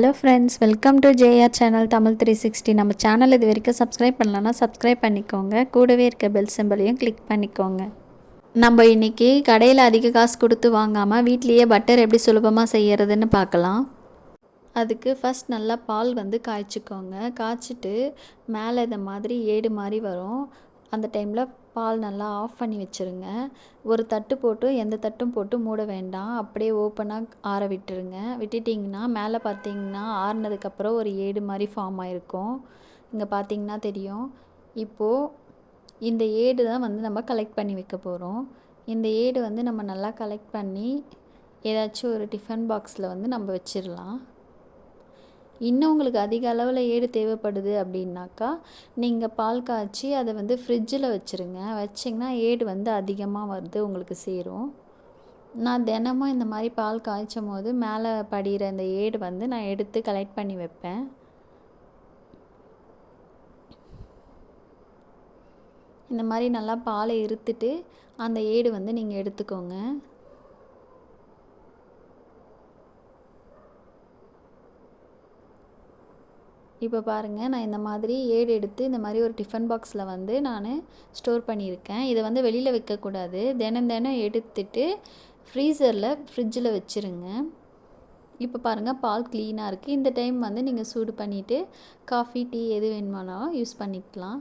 Hello friends welcome to JR channel Tamil three sixty நம்ம channel இது வரைக்கும் subscribe பண்ணலன்னா சப்ஸ்கிரைப் பண்ணிக்கோங்க. கூடவே இருக்க பெல் சிம்பிளையும் கிளிக் பண்ணிக்கோங்க. நம்ம இன்றைக்கி கடையில் அதிக காசு கொடுத்து வாங்காமல் வீட்லேயே பட்டர் எப்படி சுலபமாக செய்கிறதுன்னு பார்க்கலாம். அதுக்கு ஃபஸ்ட் நல்லா பால் வந்து காய்ச்சிக்கோங்க. காய்ச்சிட்டு மேலே இந்த மாதிரி ஏடு மாதிரி வரும். அந்த டைமில் பால் நல்லா ஆஃப் பண்ணி வச்சுருங்க. ஒரு தட்டு போட்டு எந்த தட்டும் போட்டு மூட வேண்டாம். அப்படியே ஓப்பனாக ஆற விட்டுருங்க. விட்டுட்டிங்கன்னா மேலே பார்த்தீங்கன்னா ஆறுனதுக்கப்புறம் ஒரு ஏடு மாதிரி ஃபார்ம் ஆகிருக்கும் இங்கே பார்த்தீங்கன்னா தெரியும். இப்போது இந்த ஏடு தான் வந்து நம்ம கலெக்ட் பண்ணி வைக்க போகிறோம் இந்த ஏடு வந்து நம்ம நல்லா கலெக்ட் பண்ணி ஏதாச்சும் ஒரு டிஃபன் பாக்ஸில் வந்து நம்ம வச்சிடலாம் இன்னும் உங்களுக்கு அதிக அளவில் ஏடு தேவைப்படுது அப்படின்னாக்கா நீங்கள் பால் காய்ச்சி அதை வந்து ஃப்ரிட்ஜில் வச்சுருங்க. வச்சிங்கன்னா ஏடு வந்து அதிகமாக வருது உங்களுக்கு சேரும். நான் தினமும் இந்த மாதிரி பால் காய்ச்சும் போது மேலே படிகிற அந்த ஏடு வந்து நான் எடுத்து கலெக்ட் பண்ணி வைப்பேன். இந்த மாதிரி நல்லா பாலை இருத்துட்டு அந்த ஏடு வந்து நீங்கள் எடுத்துக்கோங்க. இப்போ பாருங்கள் நான் இந்த மாதிரி ஏடு எடுத்து இந்த மாதிரி ஒரு டிஃபன் பாக்ஸில் வந்து நான் ஸ்டோர் பண்ணியிருக்கேன். இதை வந்து வெளியில் வைக்கக்கூடாது. தினம் தினம் எடுத்துட்டு ஃப்ரீசரில் ஃப்ரிட்ஜில் வச்சுருங்க. இப்போ பாருங்கள் பால் க்ளீனாக இருக்குது இந்த டைம் வந்து நீங்கள் சூடு பண்ணிவிட்டு காஃபி டீ எது வேணுமானாலும் யூஸ் பண்ணிக்கலாம்.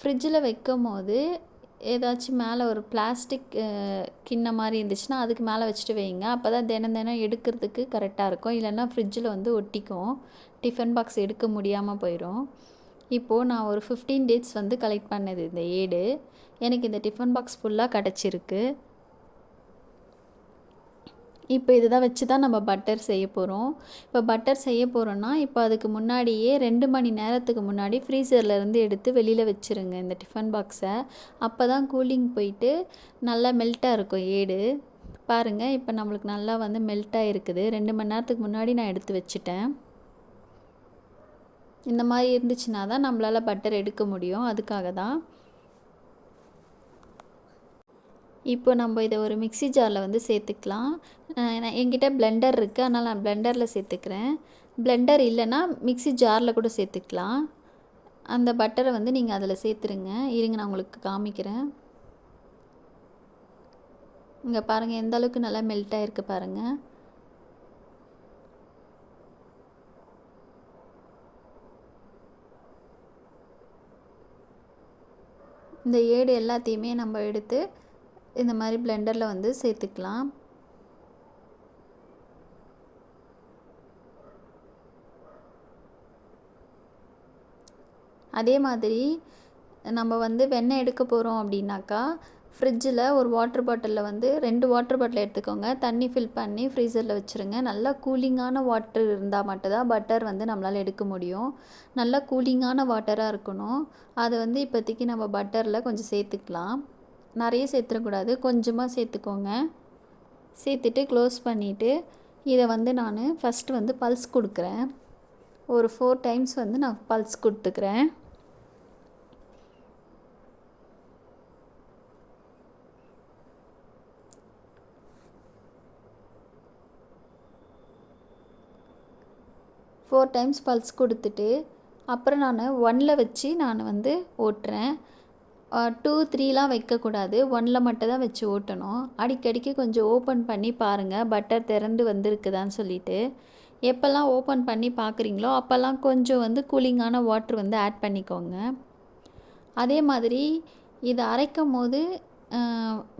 ஃப்ரிட்ஜில் வைக்கும் போது ஏதாச்சும் மேலே ஒரு பிளாஸ்டிக் கிண்ணம் மாதிரி இருந்துச்சுன்னா அதுக்கு மேலே வச்சுட்டு வைங்க. அப்போ தான் தினம் தினம் எடுக்கிறதுக்கு கரெக்டாக இருக்கும். இல்லைன்னா ஃப்ரிட்ஜில் வந்து ஒட்டிக்கும். டிஃபன் பாக்ஸ் எடுக்க முடியாமல் போயிடும் இப்போது நான் ஒரு ஃபிஃப்டீன் டேட்ஸ் வந்து கலெக்ட் பண்ணது இந்த ஏடு. எனக்கு இந்த டிஃபன் பாக்ஸ் ஃபுல்லாக கிடச்சிருக்கு. இப்போ இதை தான் வச்சு தான் நம்ம பட்டர் செய்ய போகிறோம் இப்போ பட்டர் செய்ய போகிறோன்னா இப்போ அதுக்கு முன்னாடியே ரெண்டு மணி நேரத்துக்கு முன்னாடி ஃப்ரீசர்லேருந்து எடுத்து வெளியில் வச்சுருங்க இந்த டிஃபன் பாக்ஸை அப்போ தான் கூலிங் போயிட்டு நல்லா மெல்ட்டாக இருக்கும் ஏடு. பாருங்கள் இப்போ நம்மளுக்கு நல்லா வந்து மெல்ட்டாக இருக்குது ரெண்டு மணி நேரத்துக்கு முன்னாடி நான் எடுத்து வச்சுட்டேன். இந்த மாதிரி இருந்துச்சுன்னா தான் நம்மளால் பட்டர் எடுக்க முடியும். அதுக்காக தான். இப்போ நம்ம இதை ஒரு மிக்சி ஜாரில் வந்து சேர்த்துக்கலாம். என்கிட்ட பிளெண்டர் இருக்குது அதனால் நான் பிளெண்டரில் சேர்த்துக்கிறேன். பிளெண்டர் இல்லைன்னா மிக்சி ஜாரில் கூட சேர்த்துக்கலாம். அந்த பட்டரை வந்து நீங்கள் அதில் சேர்த்துருங்க. இருங்க நான் உங்களுக்கு காமிக்கிறேன். இங்கே பாருங்கள் எந்த அளவுக்கு நல்லா மெல்ட் ஆகிருக்கு பாருங்கள் இந்த ஏடு எல்லாத்தையுமே நம்ம எடுத்து இந்த மாதிரி பிளெண்டரில் வந்து சேர்த்துக்கலாம். அதே மாதிரி நம்ம வந்து வெண்ணெய் எடுக்க போகிறோம் அப்படின்னாக்கா ஃப்ரிட்ஜில் ஒரு வாட்டர் பாட்டிலில் வந்து ரெண்டு வாட்டர் பாட்டில் எடுத்துக்கோங்க. தண்ணி ஃபில் பண்ணி ஃப்ரீசரில் வச்சுருங்க. நல்லா கூலிங்கான வாட்டர் இருந்தால் மட்டும்தான் பட்டர் வந்து நம்மளால் எடுக்க முடியும். நல்லா கூலிங்கான வாட்டராக இருக்கணும். அதை வந்து இப்போதைக்கு நம்ம பட்டரில் கொஞ்சம் சேர்த்துக்கலாம். நிறைய சேர்த்துடக்கூடாது. கொஞ்சமாக சேர்த்துக்கோங்க. சேர்த்துட்டு க்ளோஸ் பண்ணிவிட்டு இதை வந்து நான் ஃபஸ்ட்டு வந்து பல்ஸ் கொடுக்குறேன். ஒரு ஃபோர் டைம்ஸ் வந்து நான் பல்ஸ் கொடுத்துக்கிறேன். ஃபோர் டைம்ஸ் பல்ஸ் கொடுத்துட்டு அப்புறம் நான் ஒன்னில் வச்சு நான் வந்து ஓட்டுறேன். டூ த்ரீலாம் வைக்கக்கூடாது. ஒனில் மட்டும் தான் வச்சு ஓட்டணும். அடிக்கடிக்கு கொஞ்சம் ஓப்பன் பண்ணி பாருங்கள் பட்டர் திறந்து வந்திருக்குதான்னு சொல்லிட்டு. எப்போல்லாம் ஓப்பன் பண்ணி பார்க்குறீங்களோ அப்போல்லாம் கொஞ்சம் வந்து கூலிங்கான வாட்ரு வந்து ஆட் பண்ணிக்கோங்க. அதே மாதிரி இதை அரைக்கும் போது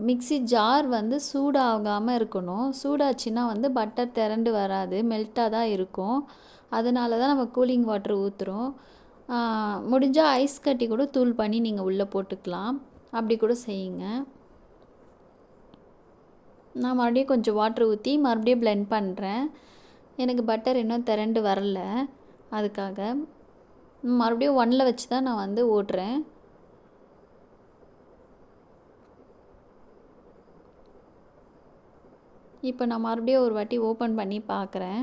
மிக்சி ஜார் வந்து சூடாகாமல் இருக்கணும். சூடாச்சுன்னா வந்து பட்டர் திரண்டு வராது. மெல்ட்டாக தான் இருக்கும். அதனால தான் நம்ம கூலிங் வாட்ரு ஊற்றுறோம் முடிஞ்சால் ஐஸ் கட்டி கூட தூள் பண்ணி நீங்கள் உள்ளே போட்டுக்கலாம். அப்படி கூட செய்யுங்க. நான் மறுபடியும் கொஞ்சம் வாட்ரு ஊற்றி மறுபடியும் பிளெண்ட் பண்ணுறேன் எனக்கு பட்டர் இன்னும் திரண்டு வரல. அதுக்காக மறுபடியும் ஒன்னில் வச்சு தான் நான் வந்து ஓட்டுறேன் இப்போ நான் மறுபடியும் ஒரு வாட்டி ஓப்பன் பண்ணி பார்க்குறேன்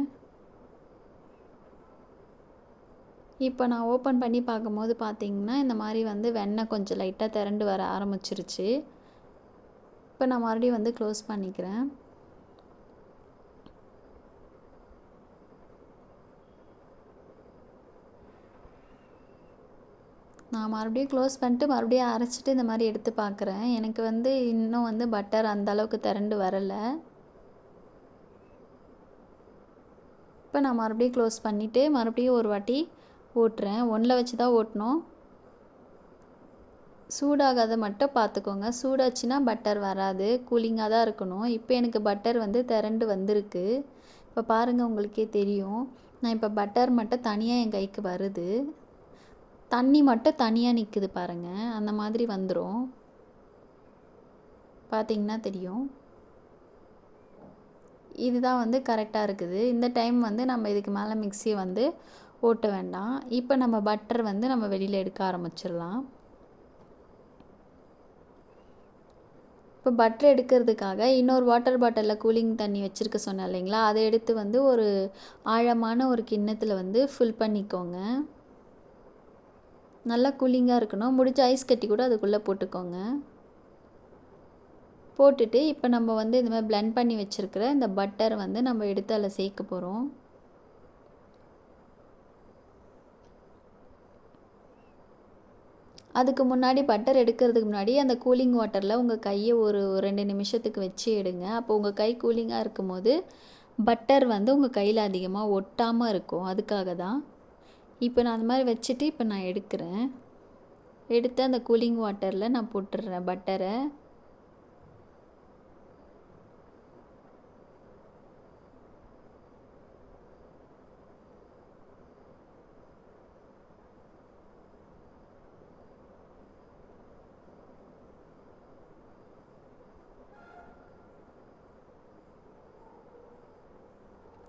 இப்போ நான் ஓப்பன் பண்ணி பார்க்கும்போது பார்த்திங்கன்னா இந்த மாதிரி வந்து வெண்ணெய் கொஞ்சம் லைட்டாக திரண்டு வர ஆரம்பிச்சிருச்சு. இப்போ நான் மறுபடியும் வந்து க்ளோஸ் பண்ணிக்கிறேன். நான் மறுபடியும் க்ளோஸ் பண்ணிட்டு மறுபடியும் அரைச்சிட்டு இந்த மாதிரி எடுத்து பார்க்குறேன். எனக்கு வந்து இன்னும் வந்து பட்டர் அந்த அளவுக்கு திரண்டு வரலை. இப்போ நான் மறுபடியும் க்ளோஸ் பண்ணிவிட்டு மறுபடியும் ஒரு வாட்டி ஓட்டுறேன். ஒன்றில் வச்சு தான் ஓட்டணும். சூடாகாத மட்டும் பார்த்துக்கோங்க சூடாச்சுன்னா பட்டர் வராது. கூலிங்காக தான் இருக்கணும். இப்போ எனக்கு பட்டர் வந்து திரண்டு வந்திருக்கு. இப்போ பாருங்கள் உங்களுக்கே தெரியும். நான் இப்போ பட்டர் மட்டும் தனியாக என் கைக்கு வருது. தண்ணி மட்டும் தனியாக நிற்குது பாருங்கள் அந்த மாதிரி வந்துடும் பார்த்தீங்கன்னா தெரியும். இதுதான் வந்து கரெக்டாக இருக்குது. இந்த டைம் வந்து நம்ம இதுக்கு மேலே மிக்சியை வந்து ஓட்ட வேண்டாம். இப்போ நம்ம பட்டர் வந்து நம்ம வெளியில் எடுக்க ஆரம்பிச்சிடலாம். இப்போ பட்டர் எடுக்கிறதுக்காக இன்னொரு வாட்டர் பாட்டிலில் கூலிங் தண்ணி வச்சுருக்க சொன்னேன் இல்லைங்களா? அதை எடுத்து வந்து ஒரு ஆழமான ஒரு கிண்ணத்தில் வந்து ஃபில் பண்ணிக்கோங்க. நல்லா கூலிங்காக இருக்கணும். முடிஞ்ச ஐஸ் கட்டி கூட அதுக்குள்ளே போட்டுக்கோங்க. போட்டுட்டு இப்போ நம்ம வந்து இந்த மாதிரி பிளெண்ட் பண்ணி வச்சுருக்கிற இந்த பட்டரை வந்து நம்ம எடுத்து அதில் சேர்க்க போகிறோம் அதுக்கு முன்னாடி பட்டர் எடுக்கிறதுக்கு முன்னாடி அந்த கூலிங் வாட்டரில் உங்கள் கையை ஒரு ரெண்டு நிமிஷத்துக்கு வச்சு எடுங்க. அப்போ உங்கள் கை கூலிங்காக இருக்கும் போது பட்டர் வந்து உங்கள் கையில் அதிகமாக ஒட்டாமல் இருக்கும். அதுக்காக தான். இப்போ நான் அந்த மாதிரி வச்சுட்டு இப்போ நான் எடுக்கிறேன். எடுத்து அந்த கூலிங் வாட்டரில் நான் போட்டுடுறேன் பட்டரை.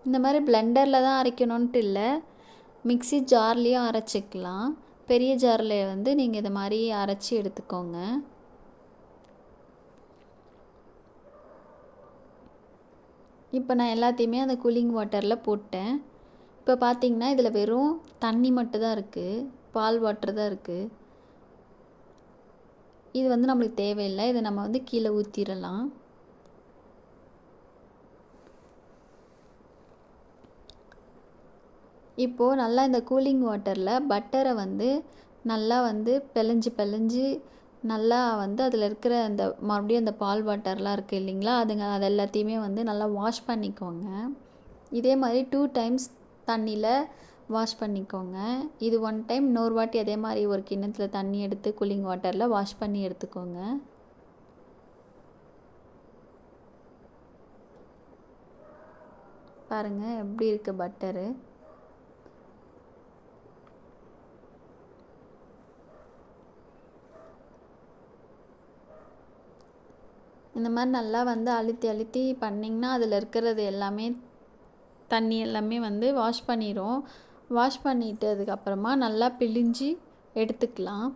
இந்த மாதிரி பிளெண்டரில் தான் அரைக்கணுன்ட்டு இல்லை. மிக்ஸி ஜார்லேயும் அரைச்சிக்கலாம். பெரிய ஜாரில் வந்து நீங்கள் இது மாதிரி அரைச்சி எடுத்துக்கோங்க. இப்போ நான் எல்லாத்தையுமே அந்த கூலிங் வாட்டரில் போட்டேன். இப்போ பார்த்தீங்கன்னா இதில் வெறும் தண்ணி மட்டும் தான் இருக்குது பால் வாட்டர் தான் இருக்குது இது வந்து நம்மளுக்கு தேவையில்லை. இதை நம்ம வந்து கீழே ஊற்றிடலாம் இப்போது நல்லா இந்த கூலிங் வாட்டரில் பட்டரை வந்து நல்லா வந்து பிழிஞ்சு பிழிஞ்சு நல்லா வந்து அதில் இருக்கிற அந்த மறுபடியும் அந்த பால் வாட்டர்லாம் இருக்குது இல்லைங்களா? அதுங்க அது எல்லாத்தையுமே வந்து நல்லா வாஷ் பண்ணிக்கோங்க. இதே மாதிரி டூ டைம்ஸ் தண்ணியில் வாஷ் பண்ணிக்கோங்க. இது ஒன் டைம் இன்னொரு வாட்டி அதே மாதிரி ஒரு கிண்ணத்தில் தண்ணி எடுத்து கூலிங் வாட்டரில் வாஷ் பண்ணி எடுத்துக்கோங்க. பாருங்கள் எப்படி இருக்குது பட்டரு. இந்த மாதிரி நல்லா வந்து அழுத்தி அழுத்தி பண்ணிங்கன்னா அதில் இருக்கிறது எல்லாமே தண்ணி எல்லாமே வந்து வாஷ் பண்ணிடும் வாஷ் பண்ணிட்டதுக்கப்புறமா நல்லா பிழிஞ்சு எடுத்துக்கலாம்.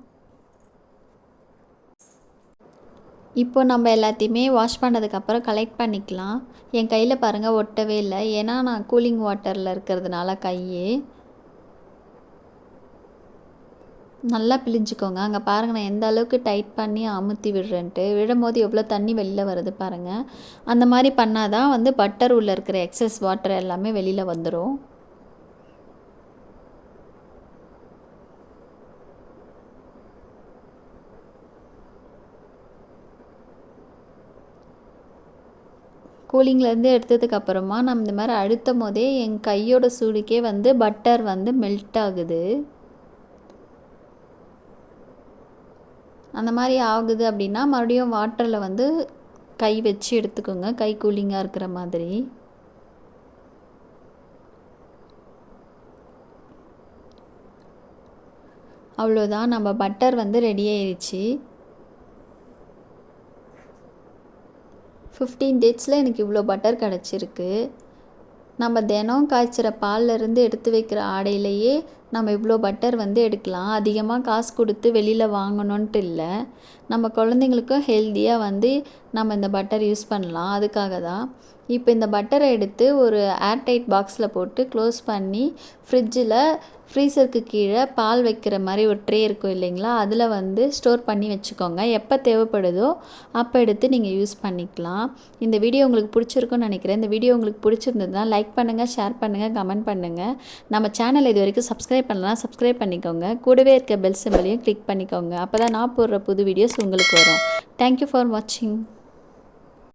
இப்போ நம்ம எல்லாத்தையுமே வாஷ் பண்ணதுக்கப்புறம் கலெக்ட் பண்ணிக்கலாம். என் கையில் பாருங்கள் ஒட்டவே இல்லை. ஏன்னா நான் கூலிங் வாட்டரில் இருக்கிறதுனால கையே. நல்லா பிழிஞ்சுக்கோங்க. அங்கே பாருங்கள் நான் எந்த அளவுக்கு டைட் பண்ணி அமுத்தி விடுறேன்ட்டு. விடும்போது எவ்வளோ தண்ணி வெளியில் வருது பாருங்கள் அந்த மாதிரி பண்ணால் தான் வந்து பட்டர் உள்ளே இருக்கிற எக்ஸஸ் வாட்டர் எல்லாமே வெளியில் வந்துடும் கூலிங்லேருந்து எடுத்ததுக்கப்புறமா நம்ம இந்த மாதிரி அழுத்தும் போதே என் கையோட சூடுக்கே வந்து பட்டர் வந்து மெல்ட் ஆகுது. அந்த மாதிரி ஆகுது அப்படின்னா மறுபடியும் வாட்டரில் வந்து கை வச்சு எடுத்துக்கோங்க. கை கூலிங்காக இருக்கிற மாதிரி. அவ்வளோதான் நம்ம பட்டர் வந்து ரெடி ஆயிடுச்சு ஃபிஃப்டீன் டேட்ஸில் எனக்கு இவ்வளோ பட்டர் கிடச்சிருக்கு. நம்ம தினம் காய்ச்சிற பால்லேருந்து எடுத்து வைக்கிற ஆடையிலையே நம்ம இவ்வளோ பட்டர் வந்து எடுக்கலாம். அதிகமாக காசு கொடுத்து வெளியில் வாங்கணுன்ட்டு இல்லை. நம்ம குழந்தைங்களுக்கும் ஹெல்த்தியாக வந்து நம்ம இந்த பட்டர் யூஸ் பண்ணலாம். அதுக்காக தான். இப்போ இந்த பட்டரை எடுத்து ஒரு ஏர்டைட் பாக்ஸில் போட்டு க்ளோஸ் பண்ணி ஃப்ரிட்ஜில் ஃப்ரீசருக்கு கீழே பால் வைக்கிற மாதிரி ஒரு ட்ரே இருக்கும் இல்லைங்களா? அதில் வந்து ஸ்டோர் பண்ணி வச்சுக்கோங்க. எப்போ தேவைப்படுதோ அப்போ எடுத்து நீங்கள் யூஸ் பண்ணிக்கலாம். இந்த வீடியோ உங்களுக்கு பிடிச்சிருக்குன்னு நினைக்கிறேன். இந்த வீடியோ உங்களுக்கு பிடிச்சிருந்ததுன்னா லைக் பண்ணுங்கள் ஷேர் பண்ணுங்கள் கமெண்ட் பண்ணுங்கள் நம்ம சேனல் இது வரைக்கும் சப்ஸ்கிரைப் பண்ணலாம் சப்ஸ்கிரைப் பண்ணிக்கோங்க. கூடவே இருக்க பெல் சிம்பிளையும் கிளிக் பண்ணிக்கோங்க. அப்போ தான் நான் போடுற புது வீடியோஸ் உங்களுக்கு வரும். தேங்க்யூ ஃபார் வாட்சிங்